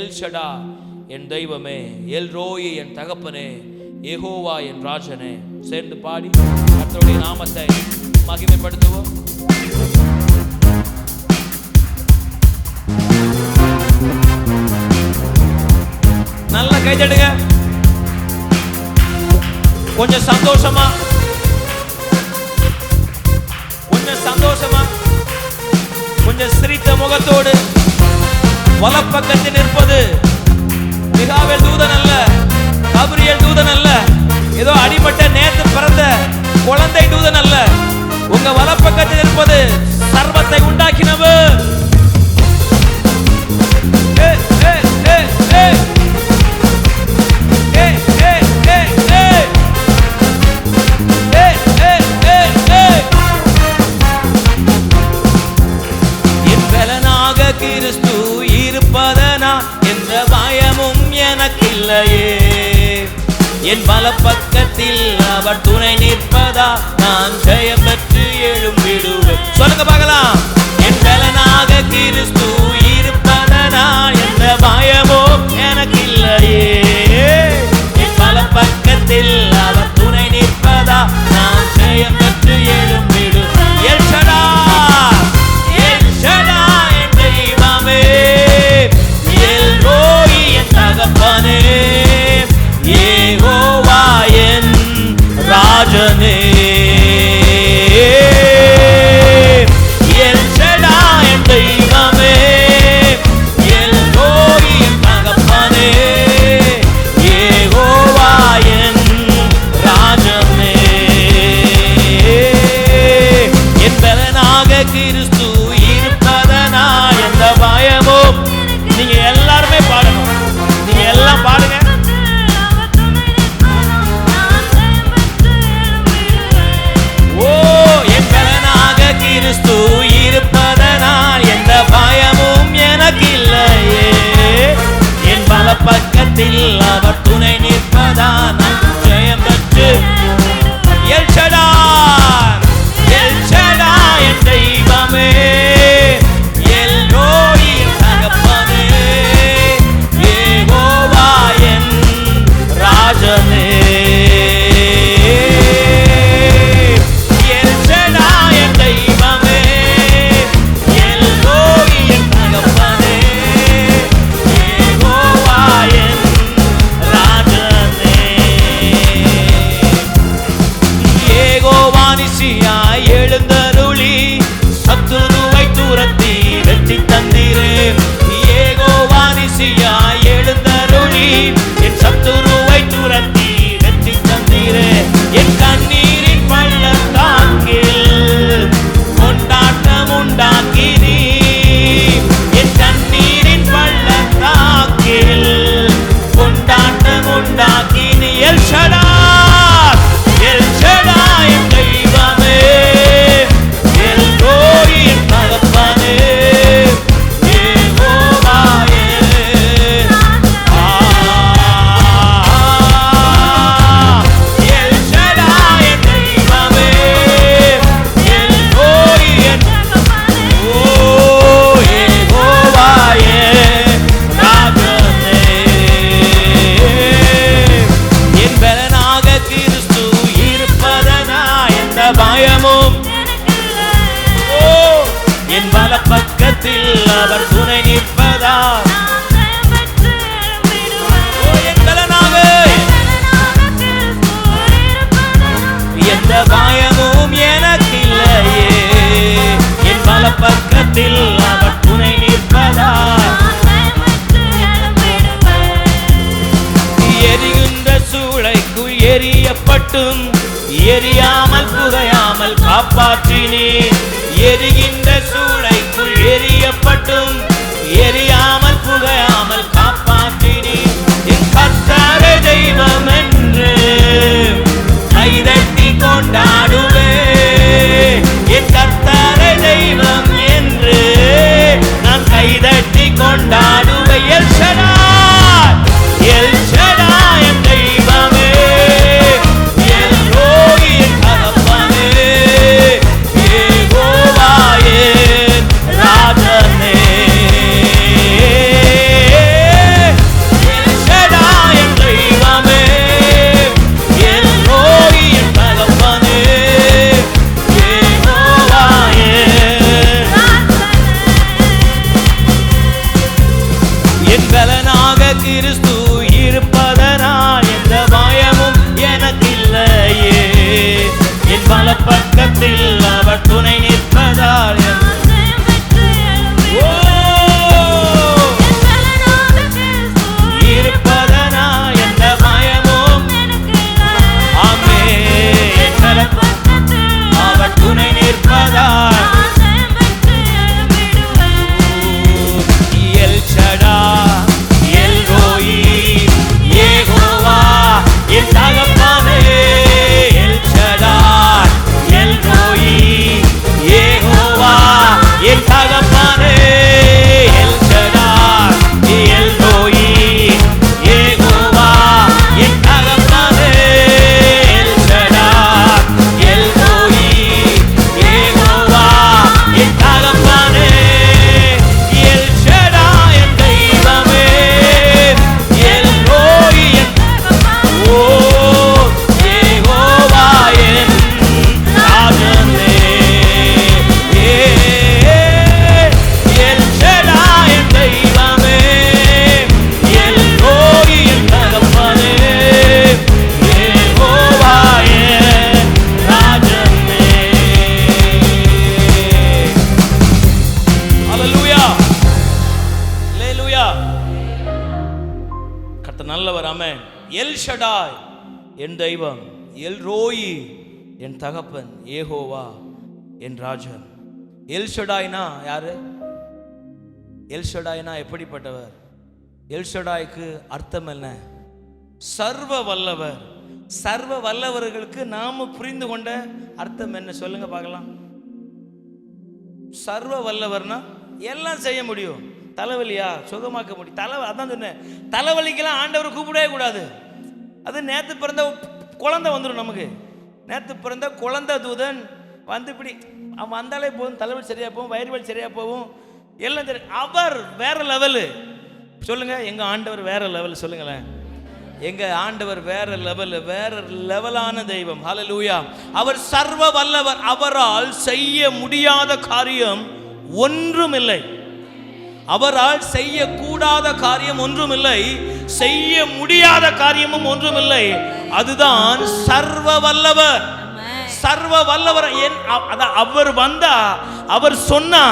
எல்ஷடா என் தெய்வமே L Roi என் தகப்பனே ஏகோவா என் ராஜனே. சேர்ந்து பாடி கத்தருடைய நாமத்தை மகிமைப்படுத்துவோம். நல்ல கைதடுங்க கொஞ்சம் சந்தோஷமா. கொஞ்சம் சந்தோஷமா. கொஞ்சம் சிரித்த முகத்தோடு. வலப்பக்கத்தில் நிற்பது. மிகாவேல் தூதன் அல்ல கபரியல் தூதன் அல்ல. ஏதோ அடிபட்ட நேற்று பிறந்த குழந்தை தூதன் அல்ல. உங்க fortuna. பயமும். என் வல பக்கத்தில் அவர் துணை நிற்பதா? எந்த பயமும் எனக்கு இல்லையே என் வல பக்கத்தில் அவர் துணை நிற்பதா? எரியுன்ற சூளைக்குள் எரியப்பட்டும். எரியாமல் புகையாமல் காப்பாற்றினேன். எரிகின்ற சூழ் என் தெய்வம் எல் ரோயி என் தகப்பன் ஏகோவா என் ராஜன். எல் ஷடாய்னா யாரு? எல் ஷடாய்னா எப்படிப்பட்டவர்? எல் ஷடாய்க்கு அர்த்தம் என்ன? சர்வ வல்லவர். சர்வ வல்லவர்களுக்கு நாம புரிந்து கொண்ட அர்த்தம் என்ன? சொல்லுங்க பார்க்கலாம். சர்வ வல்லவர்னா எல்லாம் செய்ய முடியும். தலைவலியா? சுகமாக்க முடியும். தலை அதான் சொன்னேன். தலைவலிக்கெல்லாம் ஆண்டவர் கூப்பிடவே கூடாது. அது நேற்று பிறந்த குழந்தை வந்துடும் நமக்கு. நேற்று பிறந்த குழந்தை தூதன் வந்து இப்படி அவன் வந்தாலே போதும் தலைவலி சரியாக போகும் வயிறு வலி சரியா போகும். எல்லாம் சரி அவர் வேற லெவலு சொல்லுங்கள் எங்கள் ஆண்டவர் வேற லெவல் சொல்லுங்களேன் எங்க ஆண்டவர் வேற லெவல் வேற லெவலான தெய்வம். ஹலலூயா அவர் சர்வ வல்லவர் அவரால் செய்ய முடியாத காரியம் ஒன்றுமில்லை. அவரால் செய்யக்கூடாத காரியம் ஒன்றுமில்லை. செய்ய முடியாத காரியமும் ஒன்றுமில்லை. அதுதான் சர்வ வல்லவர். சர்வ வல்லவர். அவர் வந்தா அவர் சொன்னா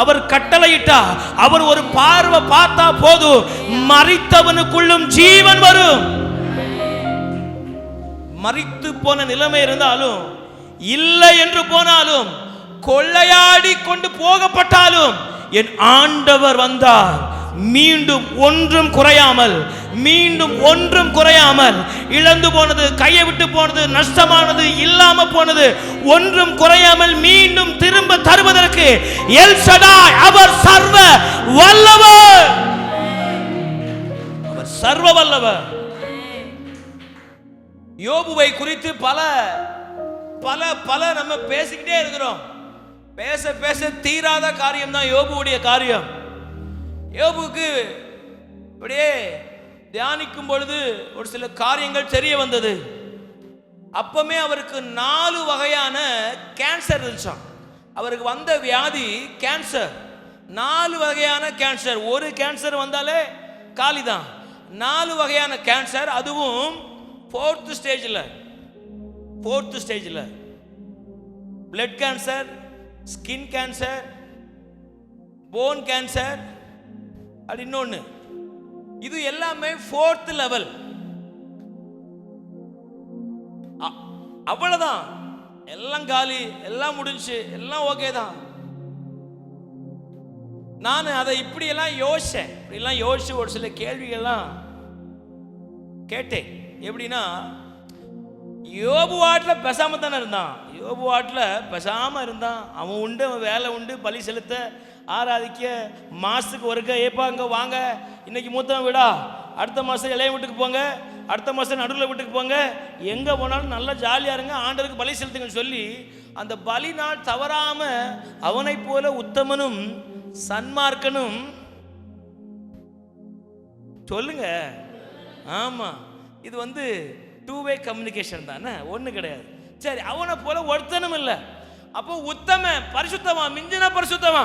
அவர் கட்டளையிட்டா அவர் ஒரு பார்வை பார்த்தா போதும். மறித்தவனுக்குள்ளும் ஜீவன் வரும். மறித்து போன நிலைமை இருந்தாலும் இல்லை என்று போனாலும் கொள்ளையாடி கொண்டு போகப்பட்டாலும் என் ஆண்டவர் வந்தார். மீண்டும் ஒன்றும் குறையாமல் மீண்டும் ஒன்றும் குறையாமல் இழந்து போனது கையை விட்டு போனது நஷ்டமானது இல்லாம போனது ஒன்றும் குறையாமல் மீண்டும் திரும்ப தருவதற்கு எல் அவர் சர்வ வல்லவர். அவர் சர்வ வல்லவர். யோபுவை குறித்து பல பல பல நம்ம பேசிக்கிட்டே இருக்கிறோம். பேச பேச தீராத காரியம் தான் யோபுவுடைய காரியம். யோபுக்கு அப்படியே தியானிக்கும் பொழுது ஒரு சில காரியங்கள் தெரிய வந்தது. அப்பமே அவருக்கு நாலு வகையான கேன்சர் இருந்துச்சான் அவருக்கு வந்த வியாதி கேன்சர் நாலு வகையான கேன்சர் ஒரு கேன்சர் வந்தாலே காலி தான் நாலு வகையான கேன்சர் அதுவும் ஃபோர்த்து ஸ்டேஜில் ஃபோர்த்து ஸ்டேஜில் blood cancer skin cancer bone cancer அது இன்னொன்று இது எல்லாமே ஃபோர்த் லெவல் அவ்வளவுதான். எல்லாம் காலி எல்லாம் முடிஞ்சு எல்லாம் ஓகே தான். நான் அதை இப்படியெல்லாம் யோசிச்சேன். இப்படிலாம் யோசிச்சு ஒரு சில கேள்விகள்லாம் கேட்டேன். எப்படின்னா யோபு வாட்டில் பேசாம தானே இருந்தான். யோபு வாட்டில் பெசாமல் இருந்தான். அவன் உண்டு அவன் வேலை உண்டு பலி செலுத்த ஆராதிக்க மாதத்துக்கு ஒருக்க ஏப்பா அங்கே வாங்க. இன்னைக்கு மூத்தவன் விடா? அடுத்த மாதம் இளைய வீட்டுக்கு போங்க. அடுத்த மாதம் நடுவில் வீட்டுக்கு போங்க. எங்கே போனாலும் நல்லா ஜாலியாக இருங்க. ஆண்டருக்கு பலி செலுத்துங்கன்னு சொல்லி அந்த பலி நாள் தவறாமல் அவனைப் போல உத்தமனும் சன்மார்க்கனும் சொல்லுங்க. ஆமாம் இது வந்து டூ வே கம்யூனிகேஷன் தானே? ஒன்று கிடையாது. சரி அவனை போல ஒருத்தனும் இல்லை. அப்போ உத்தம பரிசுத்தமா மிஞ்சின பரிசுத்தமா?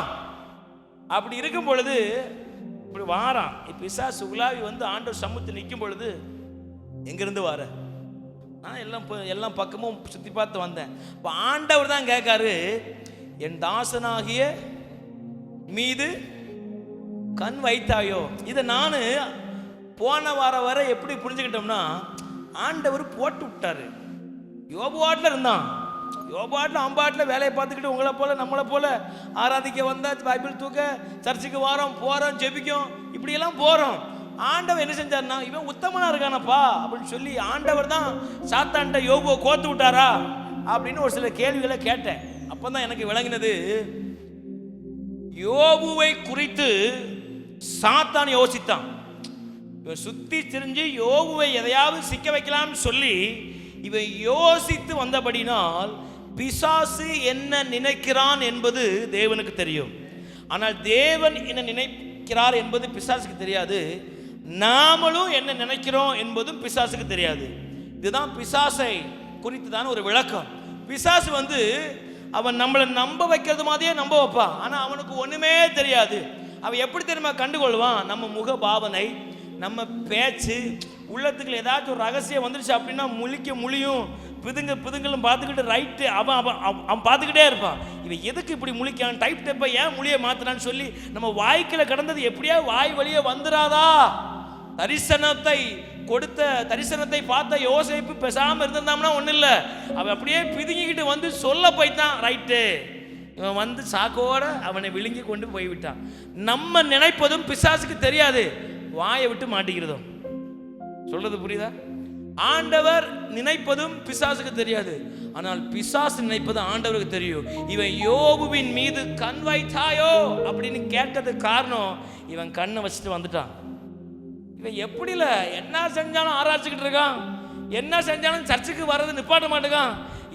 அப்படி இருக்கும் பொழுது இப்படி வாரான். இப்போ இசா சுகுலாவி வந்து ஆண்டவர் சமூகத்தில் நிற்கும் பொழுது எங்கிருந்து வார? நான் எல்லாம் எல்லாம் பக்கமும் சுற்றி பார்த்து வந்தேன். இப்போ ஆண்டவர் தான் கேட்காரு என் தாசனாகிய மீது கண் வைத்தாயோ? இதை நான் போன வார வர எப்படி புரிஞ்சுக்கிட்டோம்னா ஆண்டவர் போட்டு விட்டாரு. யோபுவாட்டில் இருந்தான். யோபாட்டில் அம்பாட்டில் வேலையை பார்த்துக்கிட்டு உங்களை போல நம்மளை போல ஆராதிக்க வந்தா பைபிள் தூக்க சர்ச்சுக்கு வாரோம் போகிறோம் ஜெபிக்கும். இப்படியெல்லாம் போகிறோம் ஆண்டவர் என்ன செஞ்சார்னா இவன் உத்தமனா இருக்கானப்பா அப்படின்னு சொல்லி ஆண்டவர் தான் சாத்தான்ட்ட யோபுவை கோத்து விட்டாரா அப்படின்னு ஒரு சில கேள்விகளை கேட்டேன். அப்போ தான் எனக்கு விளங்கினது யோபுவை குறித்து சாத்தான் யோசித்தான். இவன் சுத்தி திரிஞ்சு யோகுவை எதையாவது சிக்க வைக்கலாம்னு சொல்லி இவன் யோசித்து வந்தபடினால் பிசாசு என்ன நினைக்கிறான் என்பது தேவனுக்கு தெரியும். ஆனால் தேவன் என்ன நினைக்கிறார் என்பது பிசாசுக்கு தெரியாது. நாமளும் என்ன நினைக்கிறோம் என்பதும் பிசாசுக்கு தெரியாது. இதுதான் பிசாசை குறித்துதான ஒரு விளக்கம். பிசாசு வந்து அவன் நம்மளை நம்ப வைக்கிறது மாதிரியே நம்ப வைப்பான். ஆனால் அவனுக்கு ஒன்றுமே தெரியாது. அவன் எப்படி தெரியுமா கண்டுகொள்வான்? நம்ம முக பாவனை நம்ம பேச்சு உள்ளத்துக்குள்ள ஏதாச்சும் ஒரு ரகசியம் வந்துருச்சு அப்படின்னா முழிக்க முழியும். பிதுங்க பிதுங்களும் பார்த்துக்கிட்டு ரைட்டு அவன் அவன் அவன் அவன் பார்த்துக்கிட்டே இருப்பான். இவன் எதுக்கு இப்படி முழிக்கான் டைப் டைப்பை ஏன் மொழியை மாற்றினான்னு சொல்லி நம்ம வாய்க்கில் கடந்தது எப்படியா வாய் வழியே வந்துடாதா தரிசனத்தை கொடுத்த தரிசனத்தை பார்த்த யோசிப்பு பேசாமல் இருந்திருந்தோம்னா ஒன்றும் இல்லை. அவன் அப்படியே பிதுங்கிக்கிட்டு வந்து சொல்ல போய்த்தான் ரைட்டு இவன் வந்து சாக்கோட அவனை விழுங்கி கொண்டு போய்விட்டான். நம்ம நினைப்பதும் பிசாசுக்கு தெரியாது. வாயை விட்டு மாட்டிக்கிறதும். சொல்றது புரியுதா? ஆண்டவர் நினைப்பதும் பிசாசுக்கு தெரியாது. ஆனால் பிசாசு நினைப்பது ஆண்டவருக்கு தெரியும். இவன் யோபுவின் மீது கண் வைத்தாயோ அப்படின்னு கேட்டதுக்கு காரணம் இவன் கண்ணை வச்சுட்டு வந்துட்டான். இவன் எப்படில என்ன செஞ்சாலும் ஆராய்ச்சிக்கிட்டு இருக்கான். என்ன செஞ்சாலும் சர்ச்சுக்கு வர்றது நிப்பாட்ட மாட்டேங்கான்.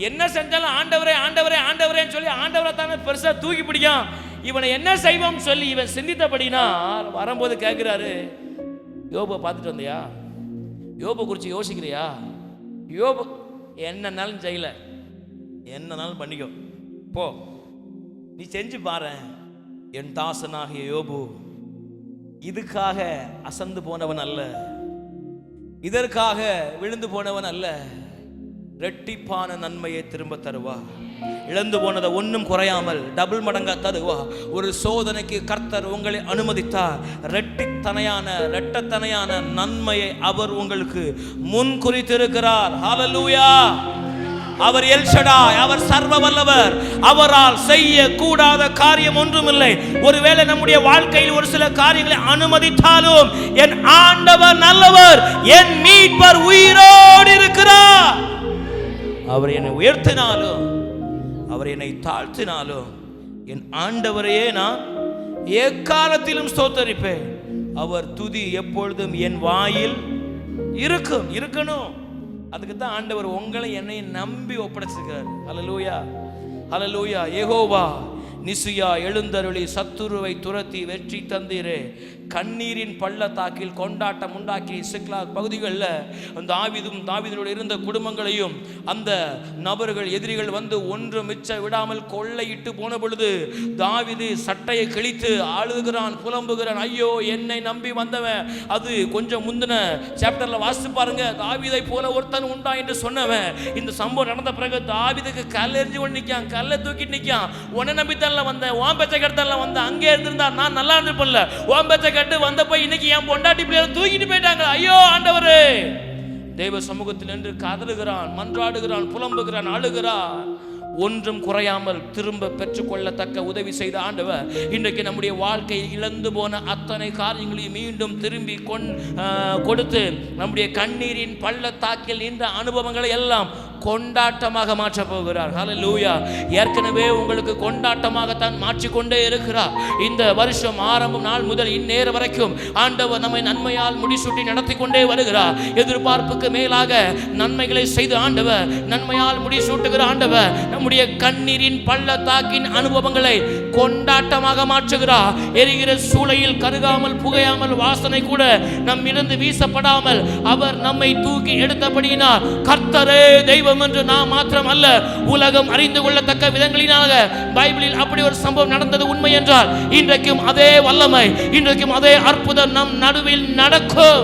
என்ன செஞ்சாலும் ஆண்டவரே ஆண்டவரே ஆண்டவரேன்னு சொல்லி ஆண்டவரை தானே பெருசா தூக்கி பிடிக்கான். இவனை என்ன செய்வோம்னு சொல்லி இவன் சிந்தித்தபடினா வரும்போது கேட்குறாரு யோபை பார்த்துட்டு வந்தியா? யோபை குறித்து யோசிக்கிறியா? யோபு என்னன்னாலும் செய்யல. என்னன்னாலும் பண்ணிக்கோ. போ. நீ செஞ்சு பாரு. என் தாசனாகிய யோபு இதுக்காக அசந்து போனவன் அல்ல. இதற்காக விழுந்து போனவன் அல்ல. ரெட்டிப்பான நன்மையை திரும்ப தருவா. இழந்து போனதை ஒன்றும் குறையாமல் டபுள் மடங்கா தருவா. ஒரு சோதனைக்கு கர்த்தர் உங்களை அனுமதித்தார். ரெட்டித்தனையான ரெட்டத்தனையான நன்மையை அவர் உங்களுக்கு முன் குறித்திருக்கிறார். ஹalleluya அவர் எல்ஷடாய் அவர் சர்வ வல்லவர். அவரால் செய்ய கூடாத காரியம் ஒன்றுமில்லை. ஒருவேளை நம்முடைய வாழ்க்கையில் ஒரு சில காரியங்களை அனுமதித்தாலும் என் ஆண்டவர் நல்லவர் என் மீட்பர் உயிரோடு இருக்கிறார். அவர் என்னை உயர்த்தினாலும் அவர் என்னை தாழ்த்தினாலும் என் ஆண்டவரையே நான் எக்காலத்திலும் ஸ்தோத்தரிப்பேன். அவர் துதி எப்பொழுதும் என் வாயில் இருக்கும் இருக்கணும். அதுக்கு தான் ஆண்டவர் உங்களை என்னை நம்பி ஒப்படைச்சிருக்கிறார் அலலூயா அலலூயா ஏகோவா நிசுயா எழுந்தருளி சத்துருவை துரத்தி வெற்றி தந்தீரே. கண்ணீரின் பள்ளத்தாக்கில் கொண்டாட்டம் உண்டாக்கி சிக்லாக் பகுதிகளில் அந்த ஆவிதும் தாவிதனோடு இருந்த குடும்பங்களையும் அந்த நபர்கள் எதிரிகள் வந்து ஒன்று மிச்ச விடாமல் கொள்ளையிட்டு போன பொழுது தாவிது சட்டையை கிழித்து அழுகிறான் புலம்புகிறான். ஐயோ என்னை நம்பி வந்தவன். அது கொஞ்சம் முந்தின சாப்டர்ல வாசித்து பாருங்க. தாவிதை போல ஒருத்தன் உண்டா என்று சொன்னவன். இந்த சம்பவம் நடந்த பிறகு தாவிதுக்கு கல்லெறிஞ்சு கொண்டு நிற்கான் கல்லை தூக்கிட்டு நிற்கான் உன்னை நம்பித்தான்ல வந்தேன். ஓம்பச்சை பெச்சை வந்தேன். அங்கே இருந்திருந்தா நான் நல்லா இருந்திருப்பேன்ல. ஓம்பச்சை கட்டு வந்தப்ப இன்னைக்கு என் பொண்டாட்டி பிள்ளைகளை தூக்கிட்டு போயிட்டாங்க. ஐயோ ஆண்டவரே. தெய்வ சமூகத்தில் நின்று கதறுகிறான் மன்றாடுகிறான் புலம்புகிறான் அழுகிறான். ஒன்றும் குறையாமல் திரும்ப பெற்றுக்கொள்ளத்தக்க உதவி செய்த ஆண்டவர் இன்றைக்கு நம்முடைய வாழ்க்கையில் இழந்து போன அத்தனை காரியங்களையும் மீண்டும் திரும்பி கொண் கொடுத்து நம்முடைய கண்ணீரின் பள்ளத்தாக்கில் நின்ற அனுபவங்களை எல்லாம் கொண்டாட்டமாக மாற்றப் போகிறார். ஹalleluya ஏற்கனவே உங்களுக்கு கொண்டாட்டமாகத்தான் மாற்றிக்கொண்டே இருக்கிறார். இந்த வருஷம் ஆரம்பம் நாள் முதல் இந்நேரம் வரைக்கும் ஆண்டவர் நம்மை நன்மையால் முடிசூட்டி நடத்தி கொண்டே வருகிறார். எதிர்பார்ப்புக்கு மேலாக நன்மைகளை செய்து ஆண்டவர் நன்மையால் முடிசூட்டுகிற ஆண்டவர் நம்முடைய கண்ணீரின் பள்ளத்தாக்கின் அனுபவங்களை கொண்டாட்டமாக மாற்றுகிறார். எரிகிற சூளையில் கருகாமல் புகையாமல் வாசனை கூட நம்மிருந்து வீசப்படாமல் அவர் நம்மை தூக்கி எடுத்தபடியினால் கர்த்தரே தெய்வ தெய்வம் என்று நான் மாத்திரம் அல்ல உலகம் அறிந்து கொள்ளத்தக்க விதங்களினாக பைபிளில் அப்படி ஒரு சம்பவம் நடந்தது உண்மை என்றால் இன்றைக்கும் அதே வல்லமை இன்றைக்கும் அதே அற்புதம் நம் நடுவில் நடக்கும்.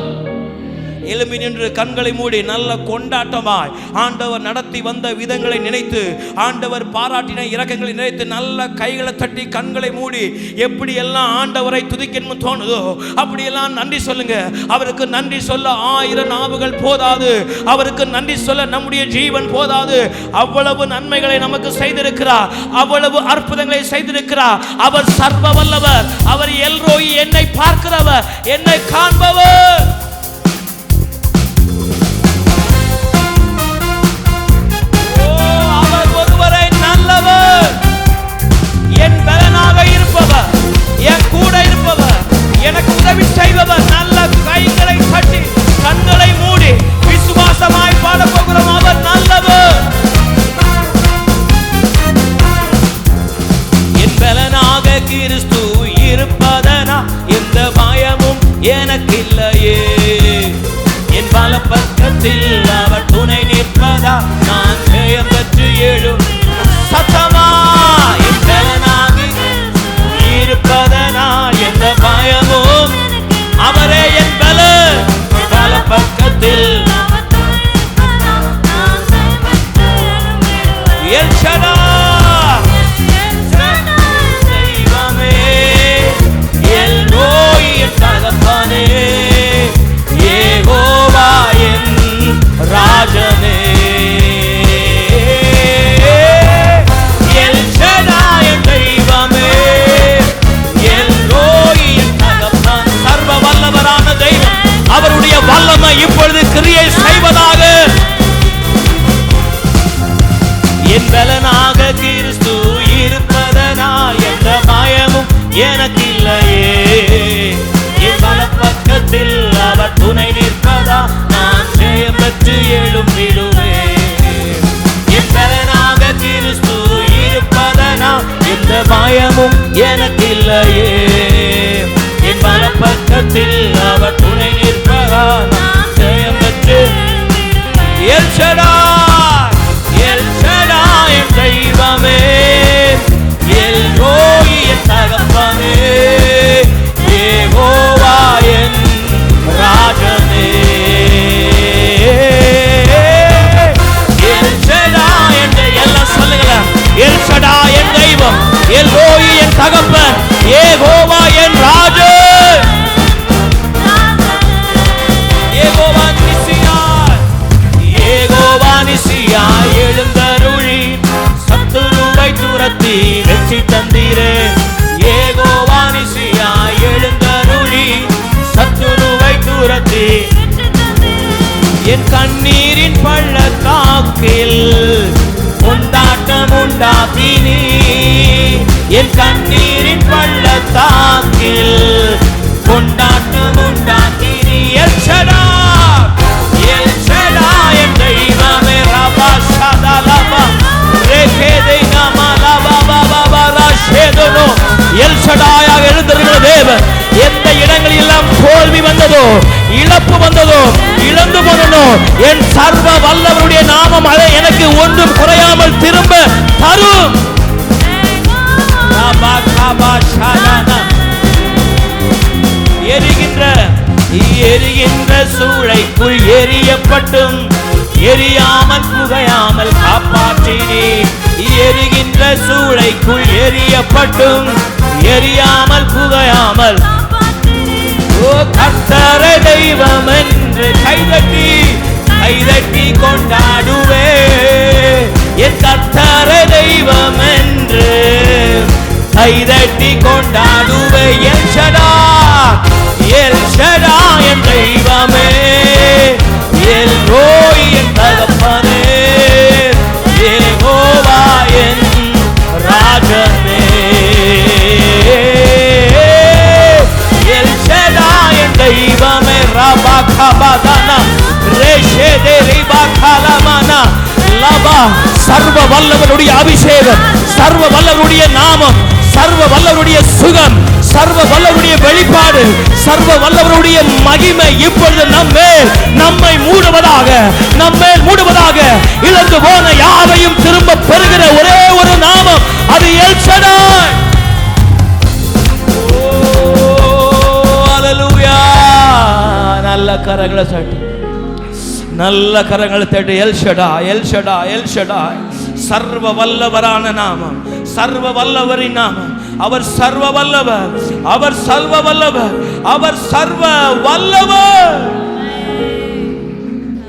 எழும்பி நின்று கண்களை மூடி நல்ல கொண்டாட்டமாய் ஆண்டவர் நடத்தி வந்த விதங்களை நினைத்து ஆண்டவர் பாராட்டின இரக்கங்களை நினைத்து நல்ல கைகளை தட்டி கண்களை மூடி எப்படி எல்லாம் ஆண்டவரை துதிக்கணும்னு தோணுதோ அப்படியெல்லாம் நன்றி சொல்லுங்க. அவருக்கு நன்றி சொல்ல ஆயிரம் நாவுகள் போதாது. அவருக்கு நன்றி சொல்ல நம்முடைய ஜீவன் போதாது. அவ்வளவு நன்மைகளை நமக்கு செய்திருக்கிறார். அவ்வளவு அற்புதங்களை செய்திருக்கிறார். அவர் சர்வ வல்லவர். அவர் எல்ரோயி என்னை பார்க்கிறவர். என்னை காண்பவர். என் பலனாக இருப்பவர் என் கூட இருப்பவர் எனக்கு உதவி நீரின் கண்ணீரின் பள்ளத்தாக்கில் கொண்டாட்டம் உண்டாக்கினீ எல் எச்சடா எல் என் தெய்வமே ரபா ஷதா லபா. ரேகேதை நாமா லபா பாபா பாரா ஷேதனோ எல் எழுந்திருக்கிற தேவன் எந்த இடங்களில் எல்லாம் தோல்வி வந்ததோ இழப்பு வந்ததோ இழந்து போனதோ என் சர்வ வல்லவருடைய நாமம் அதை எனக்கு ஒன்றும் குறையாமல் திரும்ப எரிகின்ற எரிகின்ற சூளைக்குள் எரியப்பட்டும் எரியாமல் புகையாமல் காப்பாற்றினே எரிகின்ற சூளைக்குள் எரியப்பட்டும் எரியாமல் புகையாமல் ஓ கர்த்தர தெய்வம் சர்வ வல்லவருடைய வெளிப்பாடு சர்வ வல்லவருடைய மகிமை இப்பொழுது நம்மே நம்மை மூடுவதாக நம்மே மூடுவதாக இழந்து போன யாவையும் திரும்ப பெறுகிற ஒரே ஒரு நாமம் அது எல் நல்ல கரங்களை தட்டி. நல்ல கரங்களை தட்டி. எல்ஷடா எல்ஷடா எல்ஷடா சர்வ வல்லவரான நாமம். சர்வ வல்லவரின் நாமம். அவர் சர்வ வல்லவர். அவர் சர்வ வல்லவர். அவர் சர்வ வல்லவர்.